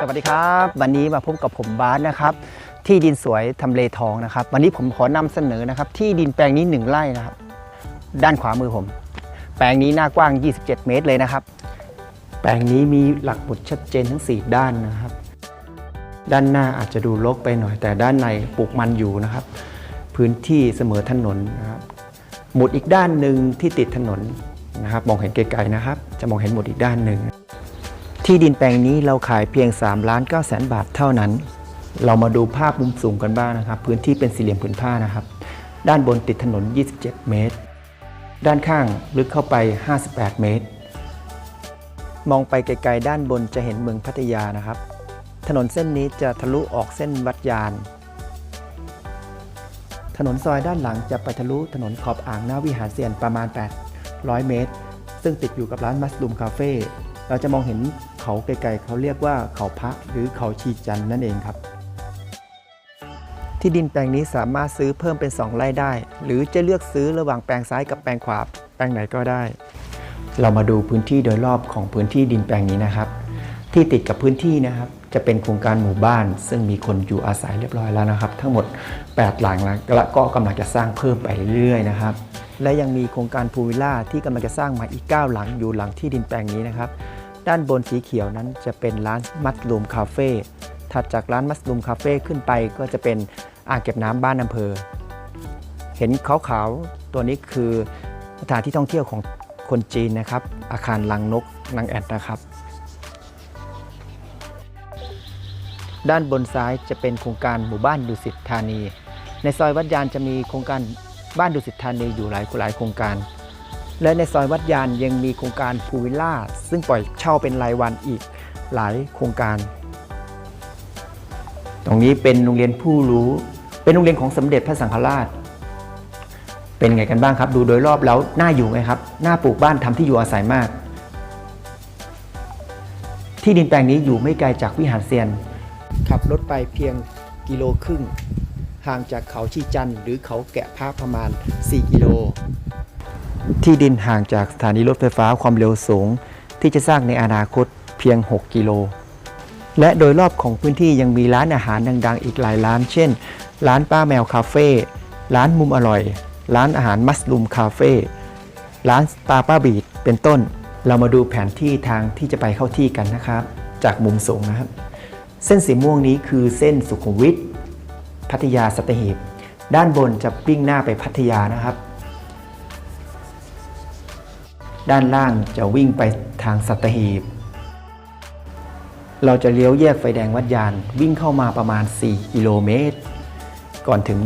สวัสดีครับ วันนี้มาพบกับผมบาสนะครับ ที่ดินสวยทำเลทองนะครับ วันนี้ผมขอนำเสนอนะครับ ที่ดินแปลงนี้หนึ่งไร่นะครับ ด้านขวามือผม แปลงนี้หน้ากว้าง 27 เมตรเลยนะครับ แปลงนี้มีหลักหมุดชัดเจนทั้ง 4 ด้านนะครับ ด้านหน้าอาจจะดูรกไปหน่อย แต่ด้านในปลูกมันอยู่นะครับ พื้นที่เสมอถนนนะครับหมุดอีกด้านหนึ่งที่ติดถนน นะครับมองเห็นไกลๆนะครับ จะมองเห็นหมดอีกด้านหนึ่ง ที่ดินแปลงนี้เราขายเพียง3ล้าน9แสนบาทเท่านั้น เรามาดูภาพมุมสูงกันบ้างนะครับ พื้นที่เป็นสี่เหลี่ยมผืนผ้านะครับ ด้านบนติดถนน 27 เมตร ด้านข้างลึกเข้าไป 58 เมตร มองไปไกลๆด้านบนจะเห็นเมืองพัทยานะครับ ถนนเส้นนี้จะทะลุออกเส้นวัดยาน ถนนซอยด้านหลังจะไปทะลุถนนขอบอ่างหน้าวิหารเซียนประมาณ 800 เมตร ซึ่งติดอยู่กับร้านมัสลูมคาเฟ่เราจะมองเห็นเขาไกลๆเขาเรียกว่าเขาพระหรือเขาชีจันนั่นเองครับ ที่ดินแปลงนี้สามารถซื้อเพิ่มเป็น 2 ไร่ได้ หรือจะเลือกซื้อระหว่างแปลงซ้ายกับแปลงขวาแปลงไหนก็ได้ เรามาดูพื้นที่โดยรอบของพื้นที่ดินแปลงนี้นะครับ ที่ติดกับพื้นที่นะครับจะเป็นโครงการหมู่บ้าน ซึ่งมีคนอยู่อาศัยเรียบร้อยแล้วนะครับ ทั้งหมด 8 หลังแล้วก็กำลังจะสร้างเพิ่มไปเรื่อยๆนะครับ และยังมีโครงการพูวิลล่าที่กำลังจะสร้างใหม่อีก 9 หลังอยู่หลังที่ดินแปลงนี้นะครับ ด้านบนสีเขียวนั้นจะเป็นร้านมัสลูมคาเฟ่ถัดจากร้านมัสลูมคาเฟ่ขึ้นไปก็จะเป็นอ่างเก็บน้ำบ้านอำเภอ เห็นขาวๆตัวนี้คือสถานที่ท่องเที่ยวของคนจีนนะครับ อาคารลังนกลังแอดนะครับ ด้านบนซ้ายจะเป็นโครงการหมู่บ้านดุสิตธานี ในซอยวัดยานจะมีโครงการ บ้านดุสิตธานีอยู่หลายหลายโครงการ และในซอยวัดยานยังมีโครงการพูวิลล่า ซึ่งปล่อยเช่าเป็นรายวันอีกหลายโครงการ ตรงนี้เป็นโรงเรียนผู้รู้ เป็นโรงเรียนของสมเด็จพระสังฆราช เป็นไงกันบ้างครับ ดูโดยรอบแล้วน่าอยู่ไหมครับน่าปลูกบ้านทำที่อยู่อาศัยมาก ที่ดินแปลงนี้อยู่ไม่ไกลจากวิหารเซียน ขับรถไปเพียงกิโลครึ่ง ห่างจากเขาชีจันหรือเขาแกะภาพประมาณ 4 กิโล ที่ดินห่างจากสถานีรถไฟฟ้าความเร็วสูง ที่จะสร้างในอนาคตเพียง 6 กิโล และโดยรอบของพื้นที่ยังมีร้านอาหารดัง ๆ อีกหลายร้าน เช่น ร้านป้าแมวคาเฟ่ร้านมุมอร่อย ร้านอาหารมัสลูมคาเฟ่ร้านสปาป้าบีดเป็นต้น เรามาดูแผนที่ทางที่จะไปเข้าที่กันนะครับ จากมุมสูงนะครับ เส้นสีม่วงนี้คือเส้นสุขุมวิท พัทยาสัตหีบ ด้านบนจะวิ่งหน้าไปพัทยานะครับ ด้านล่างจะวิ่งไปทางสัตหีบ เราจะเลี้ยวแยกไฟแดงวัดยานวิ่งเข้ามาประมาณ 4 กิโลเมตร ก่อนถึง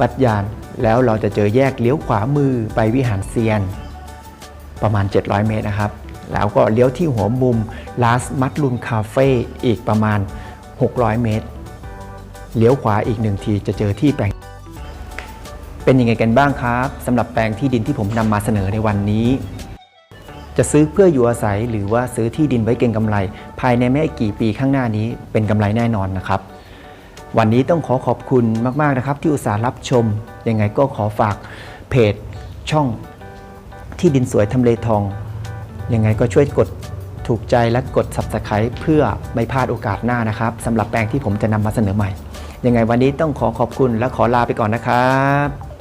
วัดยานแล้วเราจะเจอแยกเลี้ยวขวามือไปวิหารเซียน ประมาณ 700 เมตรนะครับ แล้วก็เลี้ยวที่หัวมุมลาสมัดลุนคาเฟ่อีกประมาณ 600 เมตร เลี้ยวขวาอีกหนึ่งทีจะเจอที่แปลง เป็นยังไงกันบ้างครับสำหรับแปลงที่ดินที่ผมนำมาเสนอในวันนี้ จะซื้อเพื่ออยู่อาศัยหรือว่าซื้อที่ดินไว้เก็งกำไร ภายในไม่กี่ปีข้างหน้านี้เป็นกำไรแน่นอนนะครับ วันนี้ต้องขอขอบคุณมากๆนะครับ ที่อุตส่าห์รับชม ยังไงก็ขอฝากเพจช่องที่ดินสวยทำเลทอง ยังไงก็ช่วยกดถูกใจและกด Subscribe เพื่อไม่พลาดโอกาสหน้านะครับสำหรับแปลงที่ผมจะนำมาเสนอใหม่ ยังไงวันนี้ต้องขอขอบคุณและขอลาไปก่อนนะครับ